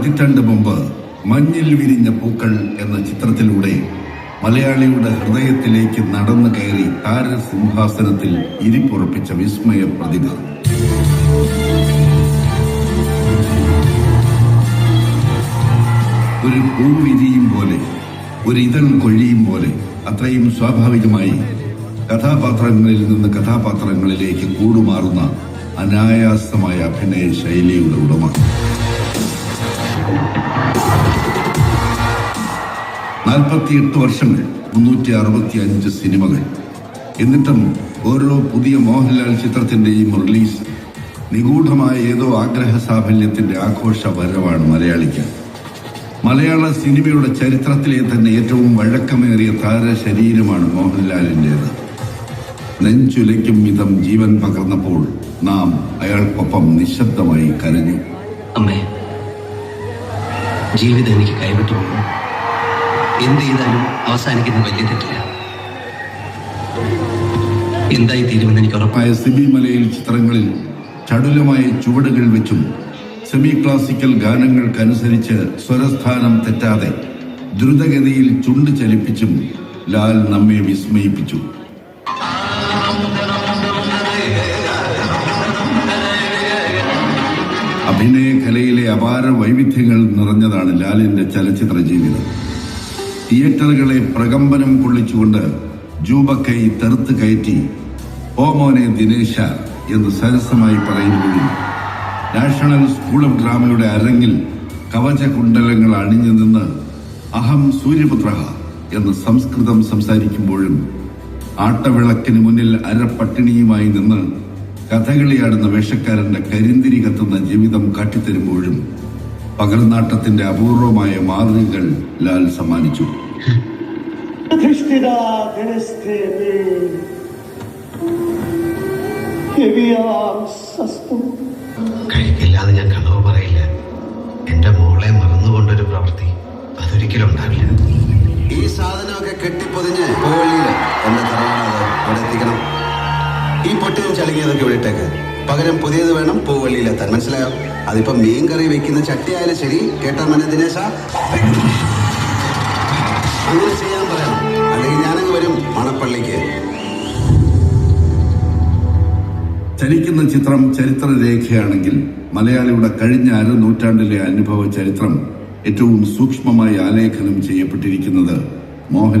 പതിറ്റാണ്ട് മുമ്പ് മഞ്ഞിൽ വിരിഞ്ഞ പൂക്കൾ എന്ന ചിത്രത്തിലൂടെ മലയാളിയുടെ ഹൃദയത്തിലേക്ക് നടന്നു കയറി താരസിംഹാസനത്തിൽ ഇരിപ്പുറപ്പിച്ച വിസ്മയ പ്രതിഭ ഒരു പൂ വിരിയും പോലെ ഒരു ഇതൾ കൊഴിയും പോലെ അത്രയും സ്വാഭാവികമായി കഥാപാത്രങ്ങളിൽ നിന്ന് കഥാപാത്രങ്ങളിലേക്ക് കൂടുമാറുന്ന അനായാസമായ അഭിനയ ശൈലിയുടെ ഉടമ. നാൽപ്പത്തിയെട്ട് വർഷങ്ങൾ മുന്നൂറ്റി അറുപത്തി അഞ്ച് സിനിമകൾ. എന്നിട്ടും ഓരോ പുതിയ മോഹൻലാൽ ചിത്രത്തിന്റെയും റിലീസ് നിഗൂഢമായ ഏതോ ആഗ്രഹ സാഫല്യത്തിന്റെ ആഘോഷ വരവാണ് മലയാളിക്ക്. മലയാള സിനിമയുടെ ചരിത്രത്തിലെ തന്നെ ഏറ്റവും വഴക്കമേറിയ താരശരീരമാണ് മോഹൻലാലിന്റെത് നെഞ്ചുലയ്ക്കും വിധം ജീവൻ പകർന്നപ്പോൾ നാം അയാൾക്കൊപ്പം നിശബ്ദമായി കരഞ്ഞു. അമ്മേ ജീവിതം എനിക്ക് കൈവിട്ടു. പോകും എന്ത് ചെയ്താലും അവസാനിക്കുന്ന വലിയ തെറ്റില്ല. എന്തായി തീരുമെന്ന് എനിക്ക് ഉറപ്പായ സിബി മലയിൽ ചിത്രങ്ങളിൽ ചടുലമായ ചുവടുകൾ വെച്ചും സെമി ക്ലാസിക്കൽ ഗാനങ്ങൾക്കനുസരിച്ച് സ്വരസ്ഥാനം തെറ്റാതെ ദ്രുതഗതിയിൽ ചുണ്ട് ചലിപ്പിച്ചും ലാൽ നമ്മെ വിസ്മയിപ്പിച്ചു. അഭിനയ കലയിലെ അപാര വൈവിധ്യങ്ങൾ നിറഞ്ഞതാണ് ലാലിന്റെ ചലച്ചിത്ര ജീവിതം. തിയേറ്ററുകളെ പ്രകമ്പനം കൊള്ളിച്ചുകൊണ്ട് ജൂബക്കൈ തെറുത്ത് കയറ്റി ഓമോനെ മോനെ ദിനേശ എന്ന് സരസമായി പറയുമ്പോഴും നാഷണൽ സ്കൂൾ ഓഫ് ഡ്രാമയുടെ അരങ്ങിൽ കവചകുണ്ടലങ്ങൾ അണിഞ്ഞു നിന്ന് അഹം സൂര്യപുത്ര എന്ന് സംസ്കൃതം സംസാരിക്കുമ്പോഴും ആട്ടവിളക്കിന് മുന്നിൽ അരപ്പട്ടിണിയുമായി നിന്ന് കഥകളിയാടുന്ന വേഷക്കാരന്റെ കരിന്തിരി കത്തുന്ന ജീവിതം കാട്ടിത്തരുമ്പോഴും പകൽനാട്ടത്തിന്റെ അപൂർവമായ മാതൃകകൾ ലാൽ സമ്മാനിച്ചു. കഴിക്കില്ലാതെ ഞാൻ കളവ് പറയില്ല. എന്റെ മോളെ മറന്നുകൊണ്ടൊരു പ്രവൃത്തി അതൊരിക്കലും ഉണ്ടാവില്ല. ഈ സാധനമൊക്കെ കെട്ടിപ്പൊതിഞ്ഞ് കോഴിയിൽ എന്നെ തറവാണത് ഇവിടെ എത്തിക്കണം. ഈ പൊട്ടിയും ചളുങ്ങിയതൊക്കെ ഇവിടെ ഇട്ടേക്ക്. പകരം പുതിയത് വേണം പൂവള്ളിയിലെത്താൻ. മനസ്സിലായോ? അതിപ്പോ മീൻ കറി വെക്കുന്ന ചട്ടിയായാലും ശരി. കേട്ടാ മന ദിനേശ? അങ്ങനെ ചെയ്യാൻ പറയാം അല്ലെങ്കിൽ ഞാനങ്ങ് വരും മണപ്പള്ളിക്ക്. ചലിക്കുന്ന ചിത്രം ചരിത്രരേഖയാണെങ്കിൽ മലയാളിയുടെ കഴിഞ്ഞ അര നൂറ്റാണ്ടിലെ അനുഭവ ചരിത്രം ഏറ്റവും സൂക്ഷ്മമായി ആലേഖനം ചെയ്യപ്പെട്ടിരിക്കുന്നത് മോഹൻ